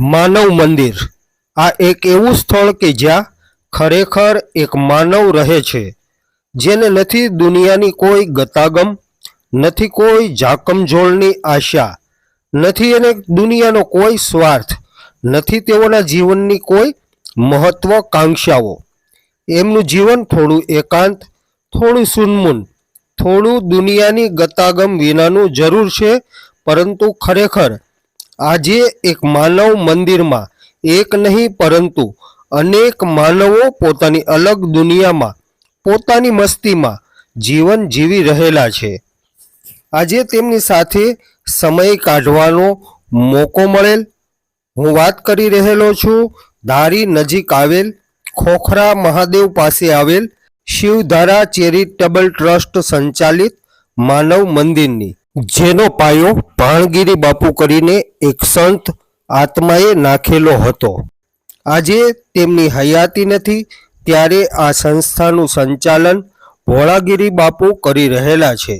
માનવ મંદિર. આ એક એવું સ્થળ કે જ્યાં ખરેખર એક માનવ રહે છે, જેને નથી દુનિયાની કોઈ ગતાગમ, નથી કોઈ ઝાકમઝોળની આશા, નથી એને દુનિયાનો કોઈ સ્વાર્થ, નથી તેઓના જીવનની કોઈ મહત્વકાંક્ષાઓ. એમનું જીવન થોડું એકાંત, થોડું સુનમુન, થોડું દુનિયાની ગતાગમ વિનાનું જરૂર છે, પરંતુ ખરેખર આજે એક માનવ મંદિરમાં એક નહીં, પરંતુ અનેક માનવો પોતાની અલગ દુનિયામાં, પોતાની મસ્તીમાં જીવન જીવી રહેલા છે. આજે તેમની સાથે સમય કાઢવાનો મોકો મળેલ. હું વાત કરી રહેલો છું, ધારી નજીક આવેલ ખોખરા મહાદેવ પાસે આવેલ શિવધારા ચેરિટેબલ ટ્રસ્ટ સંચાલિત માનવ મંદિરની. જેનો પાયો ભાણગીરી બાપુ કરીને એક સંત આત્માએ નાખેલો હતો. આજે તેમની હયાતી નથી, ત્યારે આ સંસ્થાનું સંચાલન ભોળાગીરી બાપુ કરી રહેલા છે.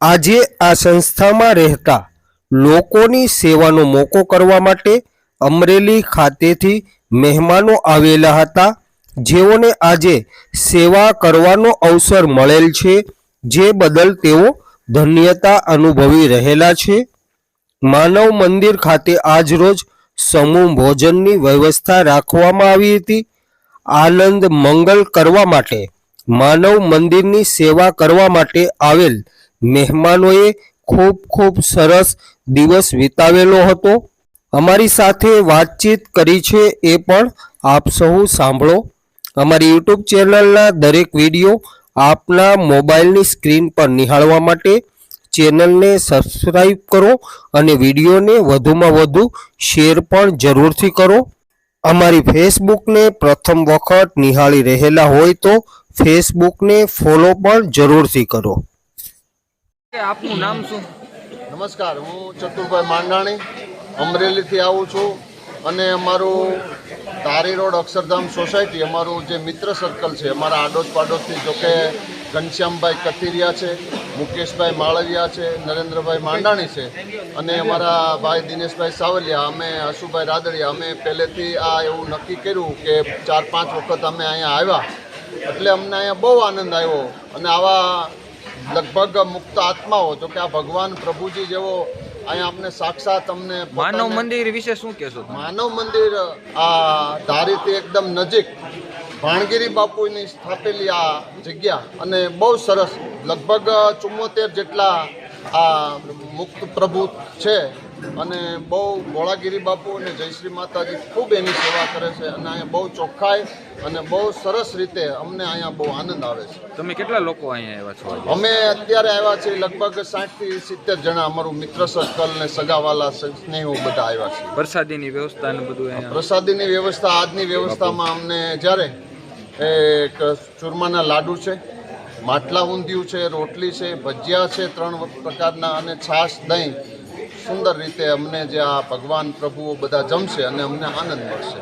આજે આ સંસ્થામાં રહેતા લોકોની સેવાનો મોકો કરવા માટે અમરેલી ખાતેથી મહેમાનો આવેલા હતા, જેઓને આજે સેવા કરવાનો અવસર મળેલ છે, જે બદલ તેઓ ધન્યતા અનુભવી રહેલા છે. માનવ મંદિર ખાતે આજરોજ સમૂહ ભોજનની વ્યવસ્થા રાખવામાં આવી હતી. આનંદ મંગલ કરવા માટે, માનવ મંદિરની સેવા કરવા માટે આવેલ મહેમાનોએ ખૂબ ખૂબ સરસ દિવસ વિતાવેલો હતો. અમારી સાથે વાતચીત કરી છે એ પણ આપ સહુ સાંભળો. અમારી યુટ્યુબ ચેનલના દરેક વીડિયો આપના મોબાઈલની સ્ક્રીન પર નિહાળવા માટે ચેનલને સબસ્ક્રાઈબ કરો અને વિડીયોને વધુમાં વધુ શેર પણ જરૂરથી કરો. અમારી ફેસબુકને પ્રથમ વખત નિહાળી રહેલા હોય તો ફેસબુકને ફોલો પણ જરૂરથી કરો. આપનું નામ શું? નમસ્કાર હું ચતુરભાઈ માંડાણી અમરેલીથી આવું છું અને અમારું તારી રોડ અક્ષરધામ સોસાયટી અમારું જે મિત્ર સર્કલ છે, અમારા આડોશ પાડોશથી જોકે ઘનશ્યામભાઈ કથિરિયા છે, મુકેશભાઈ માળવિયા છે, નરેન્દ્રભાઈ માંડાણી છે અને અમારા ભાઈ દિનેશભાઈ સાવલિયા, અમે હસુભાઈ રાદડિયા, અમે પહેલેથી આ એવું નક્કી કર્યું કે ચાર પાંચ વખત અમે અહીંયા આવ્યા. એટલે અમને અહીંયા બહુ આનંદ આવ્યો અને આવા લગભગ મુક્ત આત્માઓ, જો કે આ ભગવાન પ્રભુજી જેવો અહીંયા આપણે સાક્ષાત અમને માનવ મંદિર વિશે શું કહેશો માનવ મંદિર આ ધારીથી એકદમ નજીક ભાણગીરી બાપુની સ્થાપેલી આ જગ્યા અને બહુ સરસ લગભગ ચુમ્મોતેર જેટલા આ મુક્ત પ્રભુ છે. અને બહુ ભોળાગીરી બાપુ અને જયશ્રી માતાજી ખૂબ એની સેવા કરે છે અને અહીંયા બહુ ચોખ્ખાઈ અને બહુ સરસ રીતે અમને અહીંયા બહુ આનંદ આવે છે. તમે કેટલા લોકો અહીંયા આવ્યા છો અમે અત્યારે આવ્યા છીએ લગભગ સાઠથી સિત્તેર જણા અમારું મિત્ર સર્કલ ને સગાવાલા સ્નેહો બધા આવ્યા છે. વરસાદીની વ્યવસ્થા ને બધું પ્રસાદીની વ્યવસ્થા આજની વ્યવસ્થામાં અમને જ્યારે એક ચૂરમાના લાડુ છે માટલા ઊંધિયું છે રોટલી છે ભજીયા છે ત્રણ પ્રકારના અને છાશ દહીં સુંદર રીતે અમને જે આ ભગવાન પ્રભુઓ બધા જમશે અને અમને આનંદ મળશે.